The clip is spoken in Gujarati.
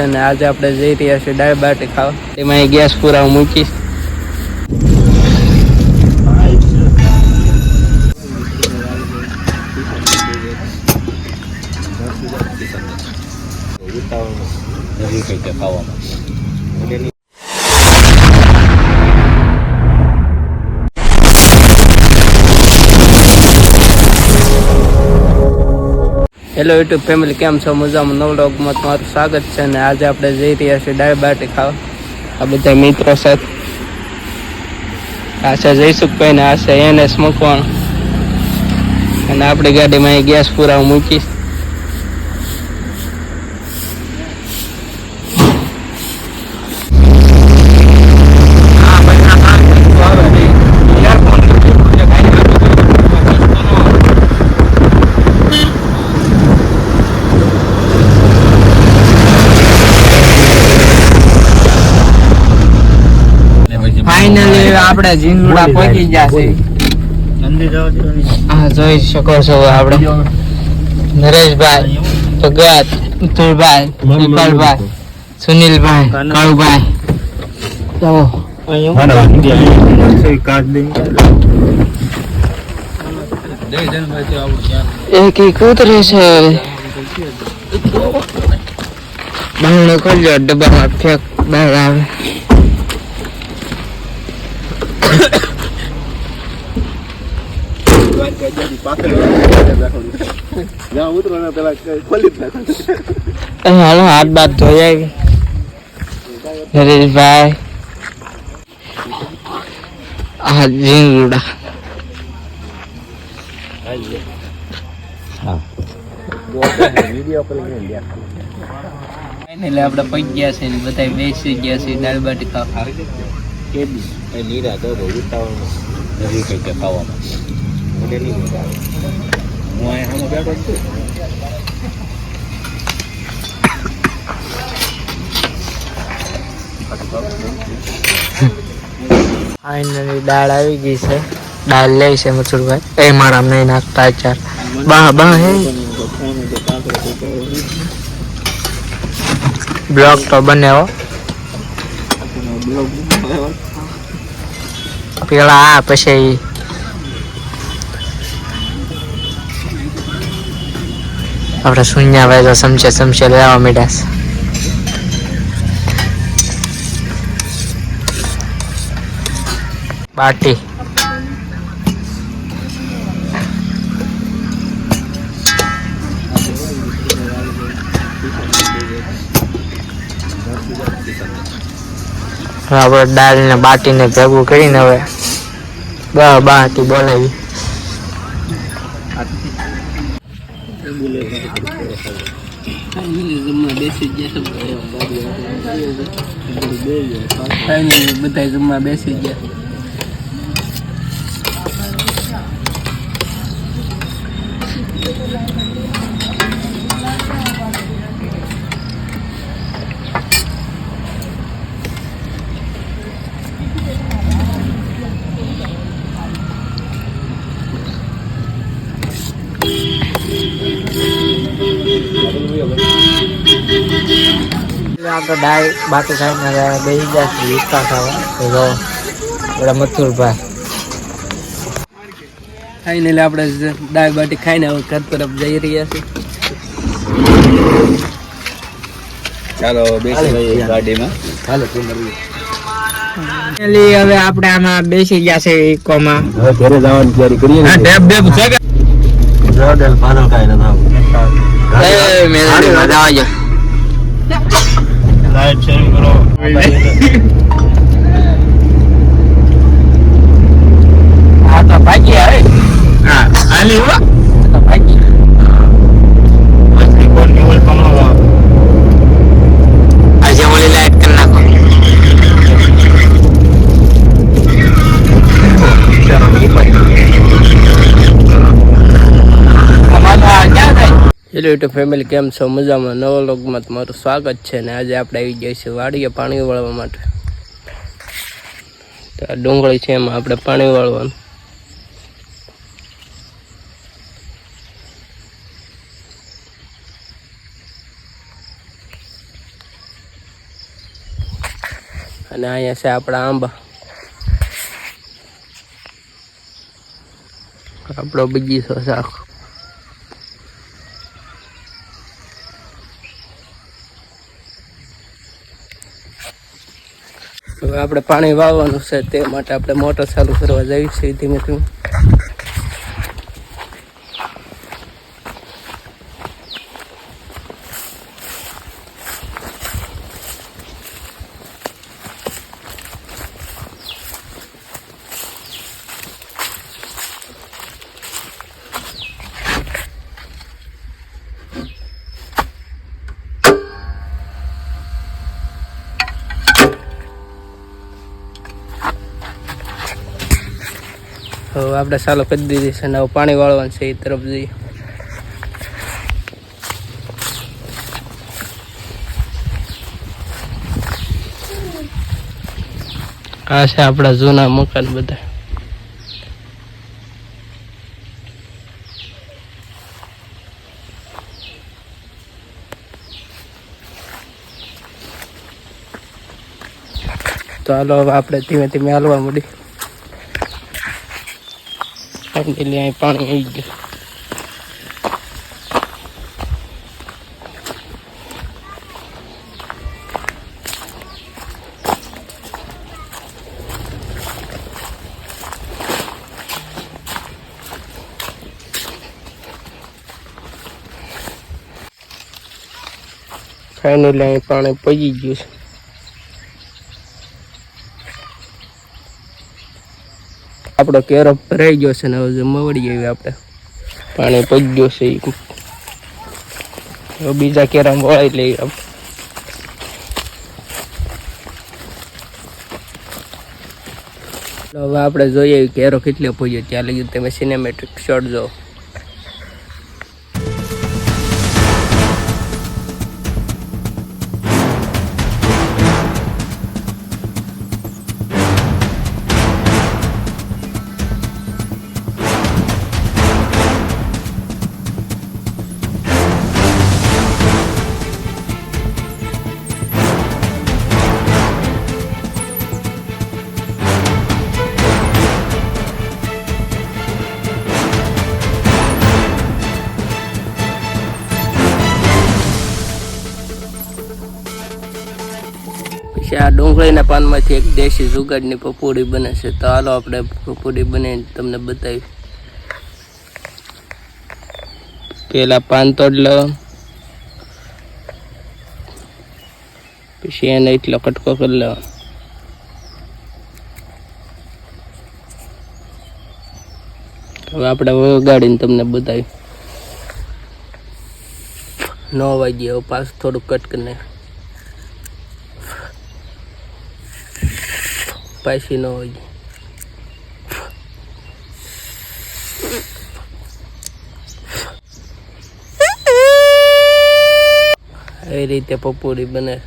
છે અને આજે આપણે જઈ રહ્યા છીએ દાળ ખાવા. એમાં ગેસ પૂરા મૂકીશ કઈ કે ખાવામાં? હેલો યુટ્યુબ ફેમિલી કેમ છો? મજામાં? નવ ડોગમાં તમારું સ્વાગત છે અને આજે આપણે જઈ રહ્યા છીએ દાળ ખાવા. આ બધા મિત્રો સાથે. આ છે જયસુખભાઈ ને આ છે એનએસ મકવાણ અને આપણી ગાડીમાં ગેસ પૂરા મૂકીશ. આપણે જીંગડા પહોંચી ગયા છે હા જોઈ શકો છો આપણે. નરેશભાઈ ભગત ઉત્તરભાઈ વિપલભાઈ સુનિલભાઈ કાળુભાઈ. તો એક એક ઉતરે છે. બારણું ખોલ્યો ડબ્બામાં ફેંક બહાર આવે. એટલે આપડે પગ ગયા છે બધા બેસી ગયા છે દાળ બાટી ખાવા. એ નીરા તો ઉતાવળમાં નથી કઈ કે ખાવામાં. મને નહીં મજા આવે હું અહીંયા સામે બેઠો છું. ફાઇનલી દાળ આવી ગઈ છે. દાળ લે છે મથુરભાઈ. એ મારા નહીં નાખતા ચાર બા બા હે. બ્લોગ તો બનાવો. પેલા પછી આપણે શૂન્ય ભાઈ તો સમશે સમશે લેવા મીડ્યા છે. બાટી. આપણે દાળ ને બાટીને ભેગું કરીને હવે બા બાટી બોલાવી. બધા જમવા બેસી ગયા. આપણે ડાળ બાટી ખાઈને હવે બેસી ગયા છે વિસ્તાર ખાવા. તો જો મથુરભાઈ. ફાઇનલી આપણે દાળ બાટી ખાઈને હવે ઘર તરફ જઈ રહ્યા છીએ. ચાલો બેસી ગાડીમાં. ફાઇનલી હવે આપણે આમાં બેસી ગયા છે ઇકોમાં. હવે ઘરે જવાની તૈયારી કરીએ ડેબ ડેબ છે કે કાઈ ના એ લાઈટ શેર કરો હેલો યુટ્યુબ ફેમિલી કેમ છો? મજામાં? નવા લોગમાં તમારું સ્વાગત છે ને આજે આપણે આવી જઈએ છીએ વાડીએ પાણી વાળવા માટે. તો આ ડુંગળી છે એમાં આપણે પાણી વાળવાનું. અને અહીંયા છે આપણા આંબા. આપણો બગીચો છે આપણે પાણી વાવવાનું છે તે માટે આપણે મોટર ચાલુ કરવા જઈએ છીએ ધીમે ધીમે. હવે આપણે ચાલો કરી દીધી છે અને પાણી વાળવાનું છે એ તરફ જઈએ. આ છે આપણા જૂના મકાન બધા. તો હાલો હવે આપણે ધીમે ધીમે હાલવા મળી ફાઇનલી અહીં પાણી આવી ગયું ફાઇનલી અહીં પાણી પગી ગયું છે. આપણો કેરો ભરાઈ ગયો છે ને હવે જમવા ગયું આપણે. પાણી પગ ગયો છે. બીજા કેરા વળાઈ લઈ હવે આપણે જોઈએ કેરો કેટલો પૂજ્યો ત્યાં લગી તમે સિનેમેટ્રિક શોટ જો પછી આ ડુંગળીના પાનમાંથી એક દેશી જુગાડની પપોડી બને છે. તો હાલો આપણે પપોડી બનાવીને તમને બતાવી પેલા પાન તોડ લો. પછી એને એટલો કટકો કરી લો. હવે આપણે વગાડીને તમને બતાવી વાગ્યે હવે પાછું થોડુંક કટ કરીને પાછી ન હોય. એ રીતે પપોડી બને.